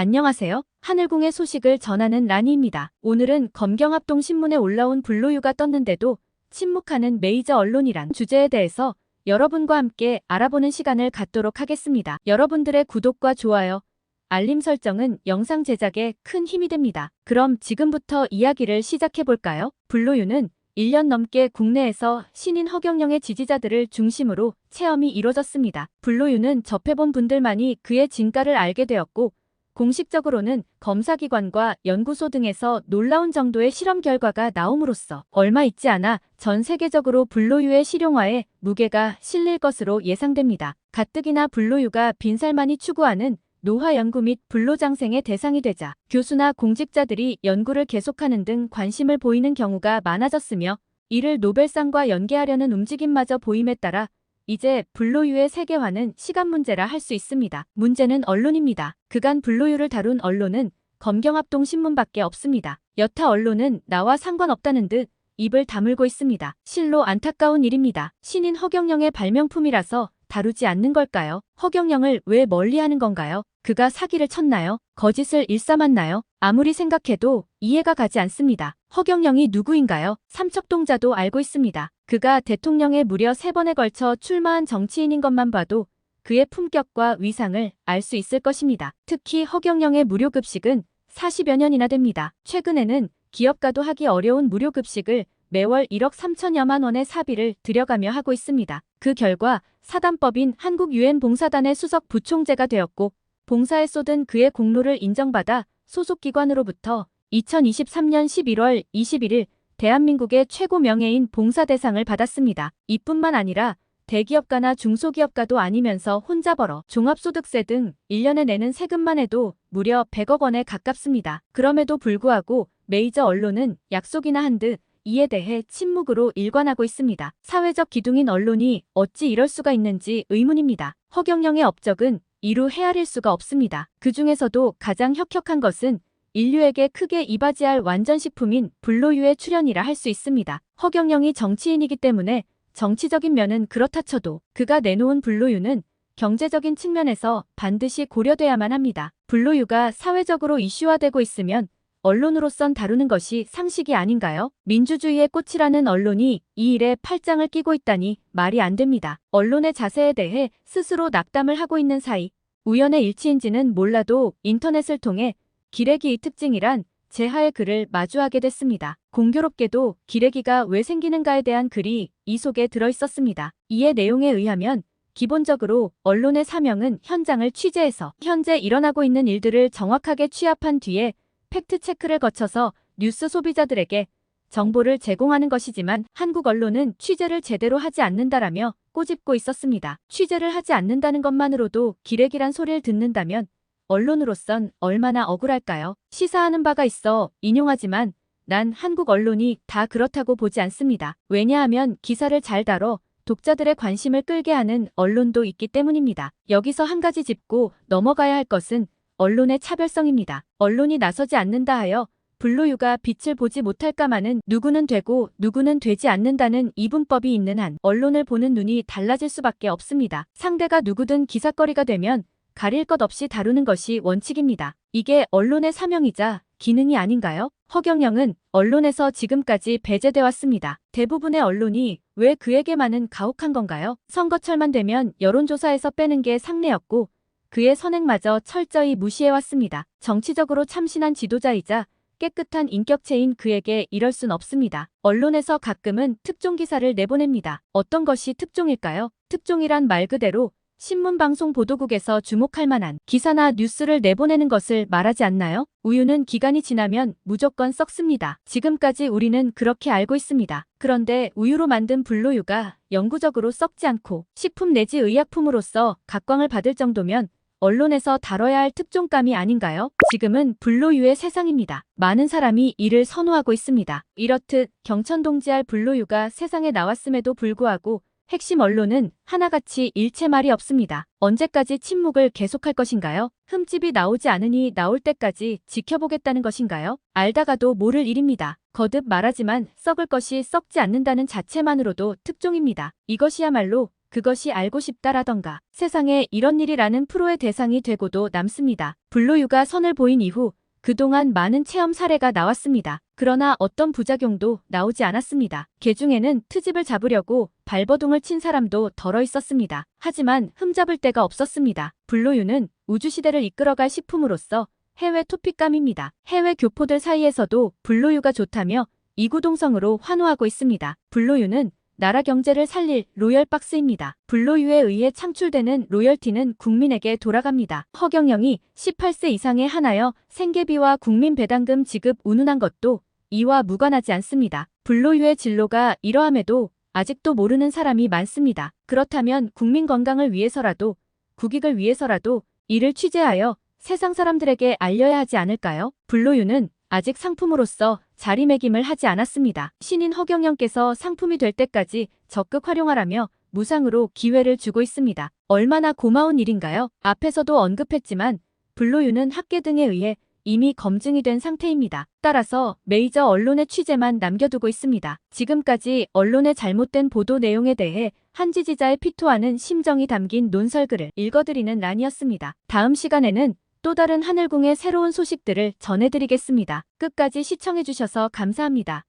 안녕하세요. 하늘궁의 소식을 전하는 라니입니다. 오늘은 검경합동 신문에 올라온 불로유가 떴는데도 침묵하는 메이저 언론이란 주제에 대해서 여러분과 함께 알아보는 시간을 갖도록 하겠습니다. 여러분들의 구독과 좋아요, 알림 설정은 영상 제작에 큰 힘이 됩니다. 그럼 지금부터 이야기를 시작해 볼까요? 불로유는 1년 넘게 국내에서 신인 허경영의 지지자들을 중심으로 체험이 이뤄졌습니다. 불로유는 접해본 분들만이 그의 진가를 알게 되었고 공식적으로는 검사기관과 연구소 등에서 놀라운 정도의 실험 결과가 나옴으로써 얼마 있지 않아 전 세계적으로 불로유의 실용화에 무게가 실릴 것으로 예상됩니다. 가뜩이나 불로유가 빈살만이 추구하는 노화 연구 및 불로장생의 대상이 되자 교수나 공직자들이 연구를 계속하는 등 관심을 보이는 경우가 많아졌으며 이를 노벨상과 연계하려는 움직임마저 보임에 따라 이제 불로유의 세계화는 시간 문제라 할 수 있습니다. 문제는 언론입니다. 그간 불로유를 다룬 언론은 검경합동 신문밖에 없습니다. 여타 언론은 나와 상관없다는 듯 입을 다물고 있습니다. 실로 안타까운 일입니다. 신인 허경영의 발명품이라서 다루지 않는 걸까요? 허경영을 왜 멀리하는 건가요? 그가 사기를 쳤나요? 거짓을 일삼았나요? 아무리 생각해도 이해가 가지 않습니다. 허경영이 누구인가요? 삼척동자도 알고 있습니다. 그가 대통령에 무려 세 번에 걸쳐 출마한 정치인인 것만 봐도 그의 품격과 위상을 알 수 있을 것입니다. 특히 허경영의 무료급식은 40여 년이나 됩니다. 최근에는 기업가도 하기 어려운 무료급식을 매월 1억 3천여만 원의 사비를 들여가며 하고 있습니다. 그 결과 사단법인 한국유엔봉사단의 수석 부총재가 되었고 봉사에 쏟은 그의 공로를 인정받아 소속기관으로부터 2023년 11월 21일 대한민국의 최고 명예인 봉사대상을 받았습니다. 이뿐만 아니라 대기업가나 중소기업가도 아니면서 혼자 벌어 종합소득세 등 1년에 내는 세금만 해도 무려 100억 원에 가깝습니다. 그럼에도 불구하고 메이저 언론은 약속이나 한 듯 이에 대해 침묵으로 일관하고 있습니다. 사회적 기둥인 언론이 어찌 이럴 수가 있는지 의문입니다. 허경영의 업적은 이루 헤아릴 수가 없습니다. 그 중에서도 가장 혁혁한 것은 인류에게 크게 이바지할 완전식품인 불로유의 출현이라 할 수 있습니다. 허경영이 정치인이기 때문에 정치적인 면은 그렇다 쳐도 그가 내놓은 불로유는 경제적인 측면에서 반드시 고려돼야만 합니다. 불로유가 사회적으로 이슈화되고 있으면 언론으로선 다루는 것이 상식이 아닌가요? 민주주의의 꽃이라는 언론이 이 일에 팔짱을 끼고 있다니 말이 안 됩니다. 언론의 자세에 대해 스스로 낙담을 하고 있는 사이 우연의 일치인지는 몰라도 인터넷을 통해 기레기의 특징이란 제하의 글을 마주하게 됐습니다. 공교롭게도 기레기가 왜 생기는가에 대한 글이 이 속에 들어 있었습니다. 이의 내용에 의하면 기본적으로 언론의 사명은 현장을 취재해서 현재 일어나고 있는 일들을 정확하게 취합한 뒤에 팩트체크를 거쳐서 뉴스 소비자들에게 정보를 제공하는 것이지만 한국 언론은 취재를 제대로 하지 않는다라며 꼬집고 있었습니다. 취재를 하지 않는다는 것만으로도 기레기란 소리를 듣는다면 언론으로선 얼마나 억울할까요? 시사하는 바가 있어 인용하지만 난 한국 언론이 다 그렇다고 보지 않습니다. 왜냐하면 기사를 잘 다뤄 독자들의 관심을 끌게 하는 언론도 있기 때문입니다. 여기서 한 가지 짚고 넘어가야 할 것은 언론의 차별성입니다. 언론이 나서지 않는다 하여 불로유가 빛을 보지 못할까마는 누구는 되고 누구는 되지 않는다는 이분법이 있는 한 언론을 보는 눈이 달라질 수밖에 없습니다. 상대가 누구든 기사거리가 되면 가릴 것 없이 다루는 것이 원칙입니다. 이게 언론의 사명이자 기능이 아닌가요? 허경영은 언론에서 지금까지 배제돼 왔습니다. 대부분의 언론이 왜 그에게만은 가혹한 건가요? 선거철만 되면 여론조사에서 빼는 게 상례였고 그의 선행마저 철저히 무시해왔습니다. 정치적으로 참신한 지도자이자 깨끗한 인격체인 그에게 이럴 순 없습니다. 언론에서 가끔은 특종 기사를 내보냅니다. 어떤 것이 특종일까요? 특종이란 말 그대로 신문방송 보도국에서 주목할 만한 기사나 뉴스를 내보내는 것을 말하지 않나요? 우유는 기간이 지나면 무조건 썩습니다. 지금까지 우리는 그렇게 알고 있습니다. 그런데 우유로 만든 불로유가 영구적으로 썩지 않고 식품 내지 의약품으로서 각광을 받을 정도면 언론에서 다뤄야 할 특종감이 아닌가요? 지금은 불로유의 세상입니다. 많은 사람이 이를 선호하고 있습니다. 이렇듯 경천동지할 불로유가 세상에 나왔음에도 불구하고 핵심 언론은 하나같이 일체 말이 없습니다. 언제까지 침묵을 계속할 것인가요? 흠집이 나오지 않으니 나올 때까지 지켜보겠다는 것인가요? 알다가도 모를 일입니다. 거듭 말하지만 썩을 것이 썩지 않는다는 자체만으로도 특종입니다. 이것이야말로 그것이 알고 싶다라던가 세상에 이런 일이라는 프로의 대상이 되고도 남습니다. 블루유가 선을 보인 이후 그동안 많은 체험 사례가 나왔습니다. 그러나 어떤 부작용도 나오지 않았습니다. 개 중에는 트집을 잡으려고 발버둥을 친 사람도 덜어 있었습니다. 하지만 흠잡을 데가 없었습니다. 블루유는 우주시대를 이끌어갈 식품으로서 해외 토픽감입니다. 해외 교포들 사이에서도 블루유가 좋다며 이구동성으로 환호하고 있습니다. 블루유는 나라 경제를 살릴 로열박스입니다. 블루유에 의해 창출되는 로열티는 국민에게 돌아갑니다. 허경영이 18세 이상의 하나여 생계비와 국민 배당금 지급 운운한 것도 이와 무관하지 않습니다. 블루유의 진로가 이러함에도 아직도 모르는 사람이 많습니다. 그렇다면 국민 건강을 위해서라도 국익을 위해서라도 이를 취재하여 세상 사람들에게 알려야 하지 않을까요? 블루유는 아직 상품으로서 자리매김을 하지 않았습니다. 신인 허경영께서 상품이 될 때까지 적극 활용하라며 무상으로 기회를 주고 있습니다. 얼마나 고마운 일인가요? 앞에서도 언급했지만 블루유는 학계 등에 의해 이미 검증이 된 상태입니다. 따라서 메이저 언론의 취재만 남겨두고 있습니다. 지금까지 언론의 잘못된 보도 내용에 대해 한 지지자의 피토하는 심정이 담긴 논설글을 읽어드리는 란이었습니다. 다음 시간에는 또 다른 하늘궁의 새로운 소식들을 전해드리겠습니다. 끝까지 시청해주셔서 감사합니다.